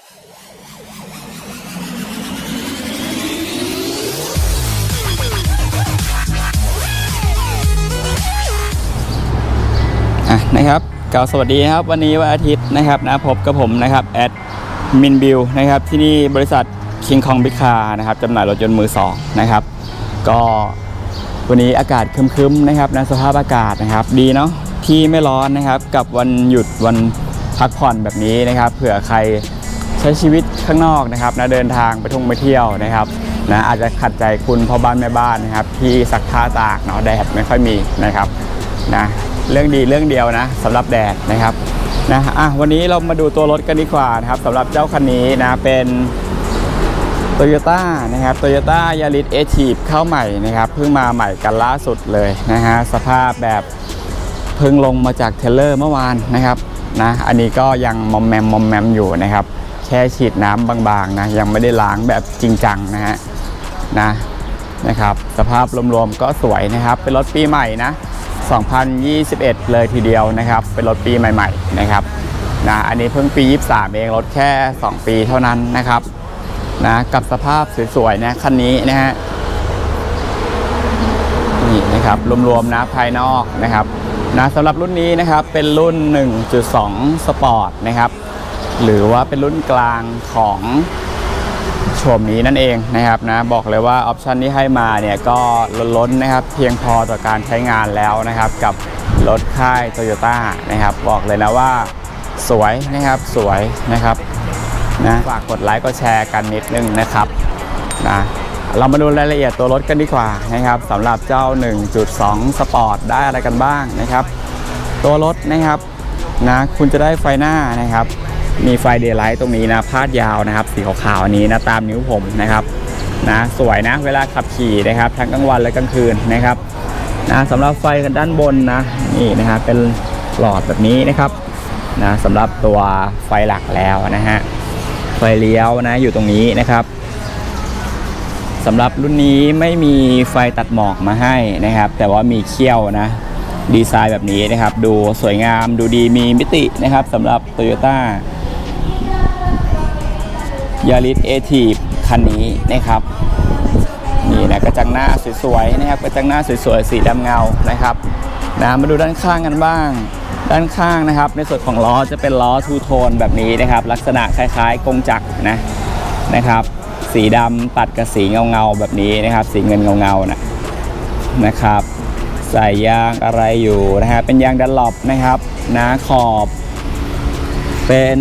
อะนะครับกล่าวสวัสดีนะครับ วันนี้วันอาทิตย์นะครับนะพบกับผมนะครับแอดมินบิลนะครับที่นี่บริษัทคิงคองบิคานะครับจำหน่ายรถยนต์มือสองนะครับก็วันนี้อากาศครึมๆนะครับนะสภาพอากาศนะครับ ดีเนาะที่ไม่ร้อนนะครับกับวันหยุดวันพักผ่อนแบบนี้นะครับ เผื่อใคร ใช้ชีวิตข้างนอกนะครับนะเดินทางไปท่องไปเที่ยวนะครับนะอาจจะขัดใจคุณพ่อบ้านแม่บ้านนะครับที่ซักผ้าตากเนาะแดดไม่ค่อยมีนะครับนะเรื่องดีเรื่องเดียวนะสำหรับแดดนะครับนะอะวันนี้เรามาดูตัวรถกันดีกว่านะครับสำหรับเจ้าคันนี้นะเป็น t o y ยต้านะครับ t o y ยต้ายาริสเอทีฟเข้าใหม่นะครับเพิ่งมาใหม่กันล่าสุดเลยนะฮะสภาพแบบเพิ่งลงมาจากเทเลอร์เมื่อวานนะครับนะอันนี้ก็ยังมอมแมมมอมแมมอยู่นะครับ ค่ฉีดน้ำบางๆนะยังไม่ได้ล้างแบบจริงจังนะฮะนะนะครับ สภาพรวมๆก็สวยนะครับ เป็นรถปีใหม่นะ 2021 เลยทีเดียวนะครับ เป็นรถปีใหม่ ๆ นะครับนะอันนี้เพิ่งปี 23 เองรถแค่ 2 ปีเท่านั้นนะครับนะกับสภาพสวยๆนะคันนี้นะฮะนี่นะครับรวมๆนะภายนอกนะครับนะสำหรับรุ่นนี้นะครับเป็นรุ่น 1.2 สปอร์ตนะครับ หรือว่าเป็นรุ่นกลางของโฉมนี้นั่นเองนะครับนะบอกเลยว่าออปชันที่ให้มาเนี่ยก็ล้นๆนะครับเพียงพอต่อการใช้งานแล้วนะครับกับรถค่ายโตโยต้านะครับบอกเลยนะว่าสวยนะครับสวยนะครับนะฝากกดไลค์กดแชร์กันนิดนึงนะครับนะเรามาดูรายละเอียดตัวรถกันดีกว่านะครับสำหรับเจ้า 1.2 สปอร์ตได้อะไรกันบ้างนะครับ ตัวรถนะครับนะคุณจะได้ไฟหน้านะครับ มีไฟเดย์ไลท์ตรงนี้นะพาดยาวนะครับ สีขาวๆอันนี้นะตามนิ้วผมนะครับนะสวยนะเวลาขับขี่นะครับ ทั้งกลางวันและกลางคืนนะครับนะสำหรับไฟกันด้านบนนะนี่นะครับเป็นหลอดแบบนี้นะครับนะสำหรับตัวไฟหลักแล้วนะฮะไฟเลี้ยวนะอยู่ตรงนี้นะครับสำหรับรุ่นนี้ไม่มีไฟตัดหมอกมาให้นะครับ แต่ว่ามีเขี้ยวนะดีไซน์แบบนี้นะครับ ดูสวยงามดูดีมีมิตินะครับสำหรับ Toyota ยาริสเอทีฟคันนี้นะครับนี่นะกระจังหน้าสวยๆนะครับกระจังหน้าสวยๆสีดำเงานะครับนะมาดูด้านข้างกันบ้าง ด้านข้างนะครับ ในส่วนของล้อจะเป็นล้อทูโทนแบบนี้นะครับ ลักษณะคล้ายๆกงจักรนะนะครับ สีดำตัดกับสีเงาๆแบบนี้นะครับ สีเงินเงาๆนะนะครับ ใส่ยางอะไรอยู่นะฮะเป็นยางดันหลบนะครับนะขอบ เป็น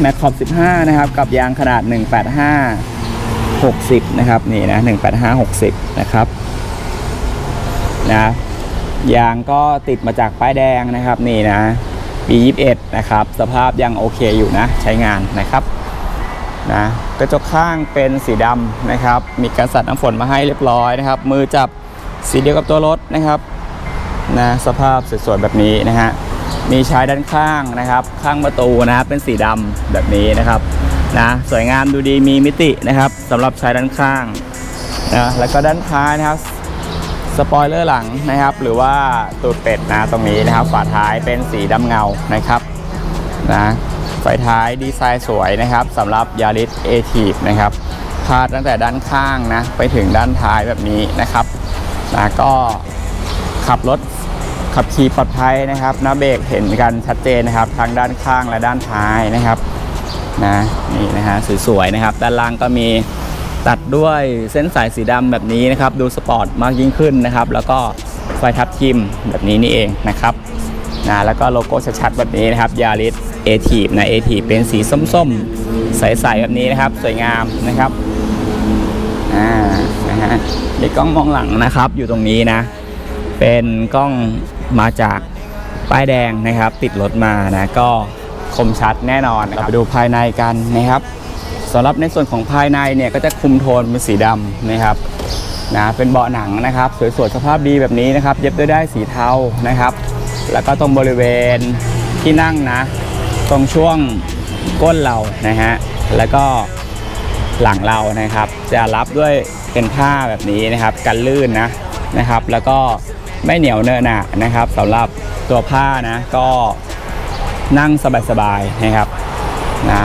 แมคขอบ15 นะครับ กับยางขนาด 185 60 นะครับ นี่นะ 185 60 นะครับ นะยางก็ติดมาจากป้ายแดงนะครับ นี่นะปี21 นะครับ สภาพยังโอเคอยู่นะ ใช้งานนะครับนะกระจกข้างเป็นสีดำนะครับ มีการสัดน้ำฝนมาให้เรียบร้อยนะครับ มือจับสีเดียวกับตัวรถนะครับนะสภาพสวยๆแบบนี้นะฮะ มีชายด้านข้างนะครับ ข้างประตูนะครับเป็นสีดำแบบนี้นะครับนะสวยงามดูดีมีมิตินะครับสำหรับชายด้านข้างนะแล้วก็ด้านท้ายนะครับสปอยเลอร์หลังนะครับ หรือว่าตูดเป็ดนะตรงนี้นะครับ ฝาท้ายเป็นสีดำเงานะครับนะไฟท้ายดีไซน์สวยนะครับสำหรับยาริสเอทีฟนะครับพาดตั้งแต่ด้านข้างนะไปถึงด้านท้ายแบบนี้นะครับนะก็ขับรถ ขับขี่ปลอดภัยนะครับหน้าเบรกเห็นกันชัดเจนนะครับทั้งด้านข้างและด้านท้ายนะครับนะนี่นะฮะสวยๆนะครับ ด้านล่างก็มีตัดด้วยเส้นสายสีดำแบบนี้นะครับ ดูสปอร์ตมากยิ่งขึ้นนะครับ แล้วก็ไฟทับทิมแบบนี้นี่เองนะครับนะแล้วก็โลโก้ชัดๆแบบนี้นะครับยาริสเอทีฟนะเอทีฟเป็นสีส้มๆ ใสๆแบบนี้นะครับ สวยงามนะครับอ่านะฮะมีกล้องมองหลังนะครับ อยู่ตรงนี้นะ เป็นกล้อง มาจากป้ายแดงนะครับ ติดรถมานะก็คมชัดแน่นอนนะครับไปดูภายในกันนะครับสำหรับในส่วนของภายในเนี่ยก็จะคุมโทนเป็นสีดำนะครับนะเป็นเบาะหนังนะครับ สวยๆสภาพดีแบบนี้นะครับ เย็บด้วยได้ายสีเทานะครับ แล้วก็ตรงบริเวณที่นั่งนะ ตรงช่วงก้นเรานะฮะแล้วก็หลังเรานะครับ จะรับด้วยเป็นผ้าแบบนี้นะครับ กันลื่นนะนะครับ แล้วก็ ไม่เหนียวเนอะหนะนะครับสำหรับตัวผ้านะก็นั่งสบายๆนะครับนะ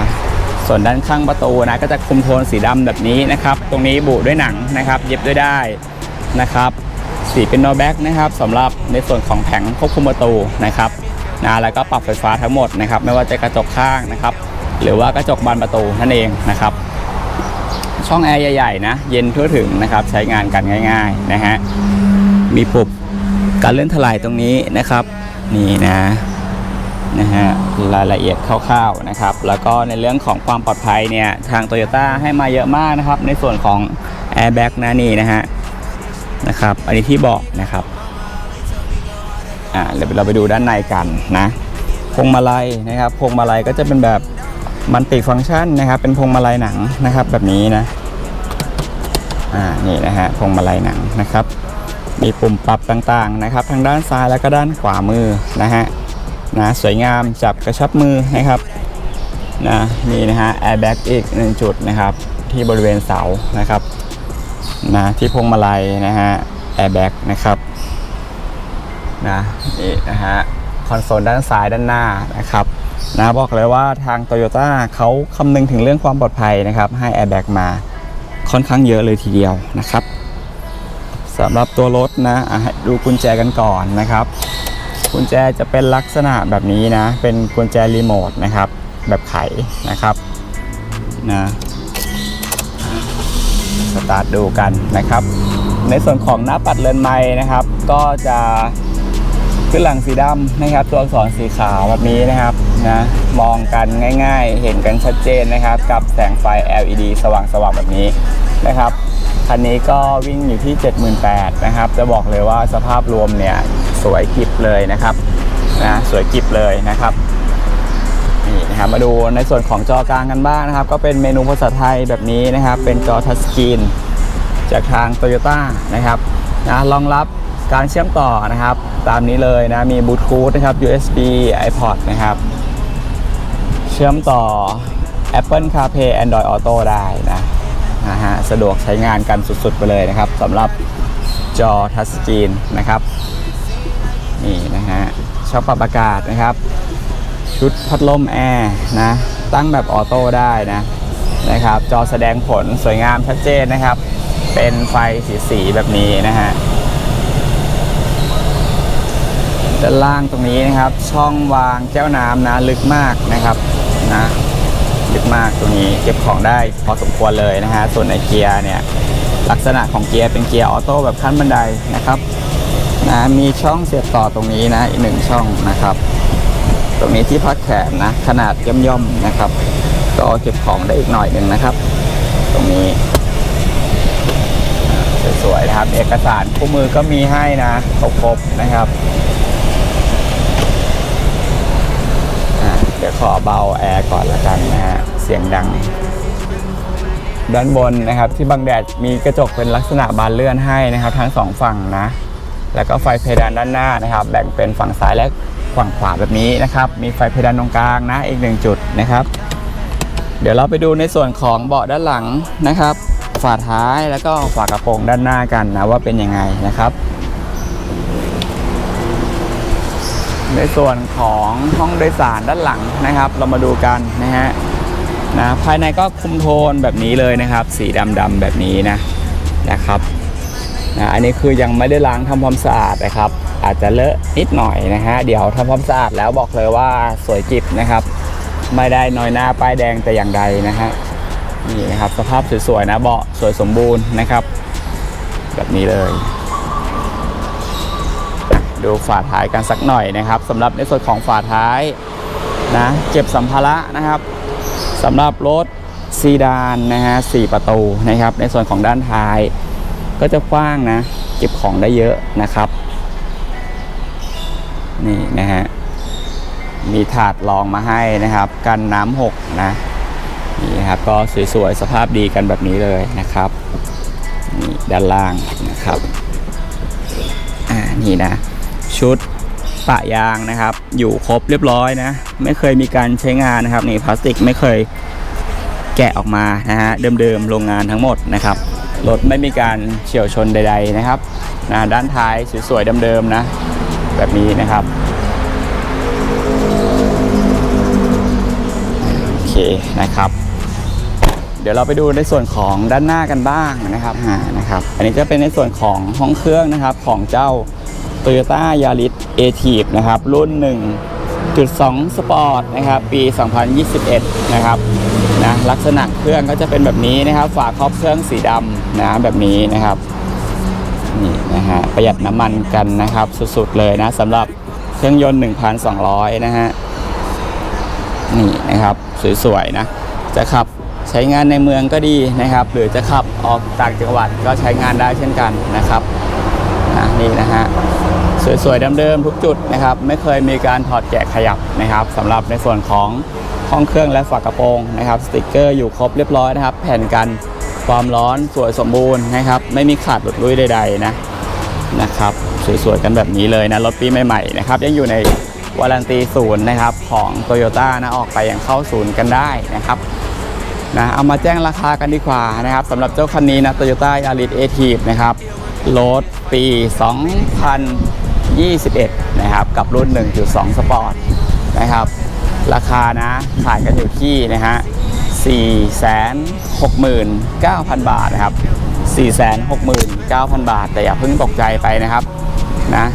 ส่วนด้านข้างประตูนะก็จะคุมโทนสีดำแบบนี้นะครับ ตรงนี้บุด้วยหนังนะครับ เย็บด้วยได้นะครับ สีเป็นโนแบ็กนะครับสำหรับในส่วนของแผงควบคุมประตูนะครับนะแล้วก็ปรับไฟฟ้าทั้งหมดนะครับ ไม่ว่าจะกระจกข้างนะครับ หรือว่ากระจกบานประตูนั่นเองนะครับ ช่องแอร์ใหญ่ๆนะ เย็นทั่วถึงนะครับ ใช้งานกันง่าย ๆ นะฮะมีปุบ การเลื่อนถลายตรงนี้นะครับ นี่นะนะฮะรายละเอียดคร่าวๆนะครับ แล้วก็ในเรื่องของความปลอดภัยเนี่ยทาง Toyota ให้มาเยอะมากนะครับ ในส่วนของ Airbag นะนี่นะฮะนะครับ อันนี้ที่บอกนะครับอ่าเดี๋ยวเราไปดูด้านในกันนะพวงมาลัยนะครับพวงมาลัยก็จะเป็นแบบมันติฟังก์ชันนะครับ เป็นพวงมาลัยหนังนะครับแบบนี้นะอ่านี่นะฮะพวงมาลัยหนังนะครับ มีปุ่มปรับต่างๆนะครับ ทางด้านซ้ายแล้วก็ด้านขวามือนะฮะนะสวยงามจับกระชับมือนะครับนะนี่นะฮะแอร์แบ็กอีกหนึ่งจุดนะครับ ที่บริเวณเสานะครับนะที่พวงมาลัยนะฮะแอร์แบ็กนะครับนะนี่นะฮะคอนโซลด้านซ้ายด้านหน้านะครับนะบอกเลยว่าทาง Toyota เขาคำนึงถึงเรื่องความปลอดภัยนะครับ ให้แอร์แบ็กมาค่อนข้างเยอะเลยทีเดียวนะครับ สำหรับตัวรถนะให้ดูกุญแจกันก่อนนะครับ กุญแจจะเป็นลักษณะแบบนี้นะ เป็นกุญแจรีโมทนะครับ แบบไขนะครับนะสตาร์ทดูกันนะครับ ในส่วนของหน้าปัดเรือนไม้นะครับ ก็จะขึ้นหลังสีดำนะครับ ตัวอักษรสีขาวแบบนี้นะครับนะมองกันง่าย ๆ เห็นกันชัดเจนนะครับ กับแสงไฟ LED สว่างๆแบบนี้นะครับ คันนี้ก็วิ่งอยู่ที่ 78,000นะครับ จะบอกเลยว่าสภาพรวมเนี่ยสวยกิบเลยนะครับนะสวยกิบเลยนะครับนี่นะครับมาดูในส่วนของจอกลางกันบ้างนะครับ ก็เป็นเมนูภาษาไทยแบบนี้นะครับ เป็นจอทัชสกรีนจากทาง Toyota นะครับนะรองรับการเชื่อมต่อนะครับ ตามนี้เลยนะมีบลูทูธนะครับ USB iPod นะครับ เชื่อมต่อ Apple CarPlay Android Auto ได้นะ นะฮะสะดวกใช้งานกันสุดๆไปเลยนะครับสำหรับจอทัชสกรีนนะครับนี่นะฮะช่องปรับอากาศนะครับ ชุดพัดลมแอร์นะตั้งแบบออโต้ได้นะนะครับ จอแสดงผลสวยงามชัดเจนนะครับ เป็นไฟสีสีแบบนี้นะฮะด้านล่างตรงนี้นะครับ ช่องวางแก้วน้ำนะลึกมากนะครับนะ ลึกมากตรงนี้เก็บของได้พอสมควรเลยนะฮะส่วนในเกียร์เนี่ยลักษณะของเกียร์เป็นเกียร์ออโต้แบบขั้นบันไดนะครับนะมีช่องเสียบต่อตรงนี้นะอีกหนึ่งช่องนะครับ ตรงนี้ที่พักแขนนะขนาดย่อมๆนะครับ ก็เก็บของได้อีกหน่อยหนึ่งนะครับ ตรงนี้สวยๆนะครับ เอกสารคู่มือก็มีให้นะครบๆนะครับอ่าเดี๋ยวขอเบาแอร์ก่อนละกันนะฮะเสียงดัง ด้านบนนะครับที่บังแดดมีกระจกเป็นลักษณะบานเลื่อนให้นะครับ ทั้งสองฝั่งนะ แล้วก็ไฟเพดานด้านหน้านะครับ แบ่งเป็นฝั่งซ้ายและฝั่งขวาแบบนี้นะครับ มีไฟเพดานตรงกลางนะอีกหนึ่งจุดนะครับ เดี๋ยวเราไปดูในส่วนของเบาะด้านหลังนะครับ ฝาท้ายแล้วก็ฝากระโปรงด้านหน้ากันนะว่าเป็นยังไงนะครับ ในส่วนของห้องโดยสารด้านหลังนะครับ เรามาดูกันนะฮะนะภายในก็คุมโทนแบบนี้เลยนะครับ สีดำๆแบบนี้นะนะครับนะอันนี้คือยังไม่ได้ล้างทำความสะอาดนะครับ อาจจะเลอะนิดหน่อยนะฮะเดี๋ยวทำความสะอาดแล้วบอกเลยว่าสวยจิบนะครับ ไม่ได้น้อยหน้าป้ายแดงแต่อย่างใดนะฮะนี่นะครับสภาพสวยๆนะเบาะสวยสมบูรณ์นะครับ แบบนี้เลย ดูฝาท้ายกันสักหน่อยนะครับสำหรับในส่วนของฝาท้ายนะเก็บสัมภาระนะครับสำหรับรถซีดานนะฮะสี่ประตูนะครับ ในส่วนของด้านท้าย ก็จะกว้างนะ เก็บของได้เยอะนะครับนี่นะฮะมีถาดรองมาให้นะครับ กันน้ำหกนะนี่ครับก็สวยๆ สภาพดีกันแบบนี้เลยนะครับนี่ด้านล่างนะครับ อ่านี่นะ ชุดปะยางนะครับ อยู่ครบเรียบร้อยนะ ไม่เคยมีการใช้งานนะครับนี่พลาสติกไม่เคยแกะออกมานะฮะเดิมๆโรงงานทั้งหมดนะครับรถไม่มีการเฉียวชนใด ๆนะครับนะด้านท้ายสวยๆเดิมๆนะ แบบนี้นะครับโอเคนะครับ เดี๋ยวเราไปดูในส่วนของด้านหน้ากันบ้างนะครับอ่านะครับ อันนี้จะเป็นในส่วนของห้องเครื่องนะครับของเจ้า Toyota Yaris a t i v นะครับรุ่น 1.2 Sport นะครับปี 2021 นะครับนะลักษณะเครื่องก็จะเป็นแบบนี้นะครับ ฝาครอบเครื่องสีดำนะแบบนี้นะครับนี่นะฮะประหยัดน้ำมันกันนะครับสุดๆเลยนะสำหรับเครื่องยนต์ 1,200 นะฮะนี่นะครับสวยๆนะจะขับใช้งานในเมืองก็ดีนะครับ หรือจะขับออกต่างจังหวัดก็ใช้งานได้เช่นกันนะครับนะนี่นะฮะ สวยๆเดิมๆทุกจุดนะครับ ไม่เคยมีการถอดแกะขยับนะครับสำหรับในส่วนของห้องเครื่องและฝากระโปรงนะครับสติกเกอร์อยู่ครบเรียบร้อยนะครับ แผ่นกันความร้อนสวยสมบูรณ์นะครับ ไม่มีขาดหลุดลุ่ยใดๆนะนะครับสวยๆกันแบบนี้เลยนะรถปีใหม่ๆนะครับยังอยู่ในวารันตีศูนย์นะครับของ t o y ยต้นะออกไปยังเข้าศูนย์กันได้นะครับนะเอามาแจ้งราคากันดีกว่านะครับสำหรับเจ้าคันนี้นะ Toyota Yaris a t i v นะครับรถปี 21 นะครับ กับรุ่น 1.2 Sport นะครับ ราคานะขายกันอยู่ที่นะฮะ 469,000 บาทนะครับ 469,000 บาท แต่อย่าเพิ่งตกใจไปนะครับนะ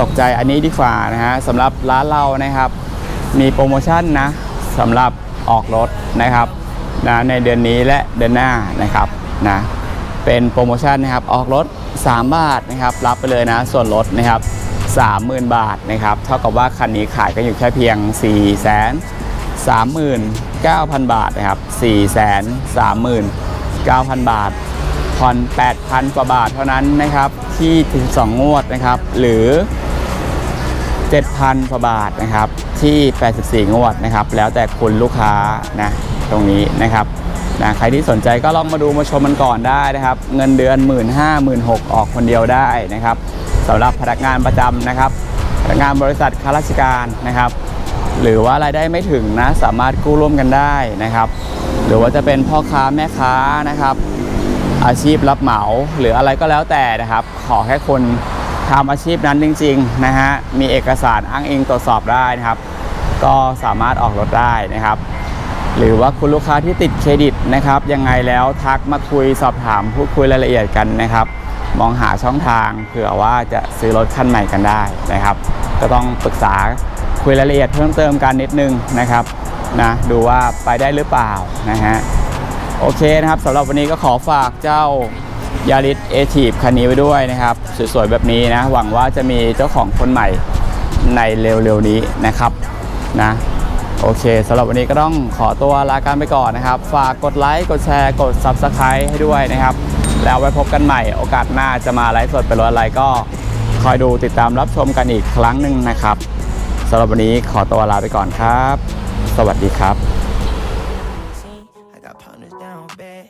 ตกใจอันนี้ดีกว่านะฮะสำหรับร้านเรานะครับ มีโปรโมชั่นนะสำหรับออกรถนะครับนะในเดือนนี้และเดือนหน้านะครับนะเป็นโปรโมชั่นนะครับออกรถ 3 บาทนะครับ รับไปเลยนะส่วนลดนะครับ 30,000 บาทนะครับเท่ากับว่าคันนี้ขายกันอยู่แค่เพียง 4 3 9 0 0 0 บาทนะครับ 4 3 9 0 0 0 บาทผ่อน8,000 กว่าบาทเท่านั้นนะครับที่12งวดนะครับ หรือ 7,000 กว่าบาทนะครับ ที่ 84 งวดนะครับ แล้วแต่คุณลูกค้านะตรงนี้นะครับนะใครที่สนใจก็ลองมาดูมาชมมันก่อนได้นะครับ เงินเดือน 1 5 0 0 0 0 1 6ออกคนเดียวได้นะครับ สำหรับพนักงานประจำนะครับ พนักงานบริษัทข้าราชการนะครับ หรือว่ารายได้ไม่ถึงนะสามารถกู้ร่วมกันได้นะครับ หรือว่าจะเป็นพ่อค้าแม่ค้านะครับ อาชีพรับเหมาหรืออะไรก็แล้วแต่นะครับ ขอแค่คนทำอาชีพนั้นจริงๆนะฮะมีเอกสารอ้างอิงตรวจสอบได้นะครับ ก็สามารถออกรถได้นะครับ หรือว่าคุณลูกค้าที่ติดเครดิตนะครับ ยังไงแล้วทักมาคุยสอบถามพูดคุยรายละเอียดกันนะครับ มองหาช่องทางเผื่อว่าจะซื้อรถคันใหม่กันได้นะครับ ก็ต้องปรึกษาคุยรายละเอียดเพิ่มเติมกันนิดนึงนะครับนะดูว่าไปได้หรือเปล่านะฮะโอเคนะครับสำหรับวันนี้ก็ขอฝากเจ้ายาริสเอทีฟคันนี้ไว้ด้วยนะครับสวยๆแบบนี้นะหวังว่าจะมีเจ้าของคนใหม่ในเร็วๆนี้นะครับนะโอเคสำหรับวันนี้ก็ต้องขอตัวลาการไปก่อนนะครับ ฝากกดไลค์กดแชร์กด Subscribe ให้ด้วยนะครับ แล้วไว้พบกันใหม่ โอกาสหน้าจะมาไลฟ์สดเป็นรถอะไรก็คอยดูติดตามรับชมกันอีกครั้งหนึ่งนะครับสำหรับวันนี้ขอตัวลาไปก่อนครับ สวัสดีครับ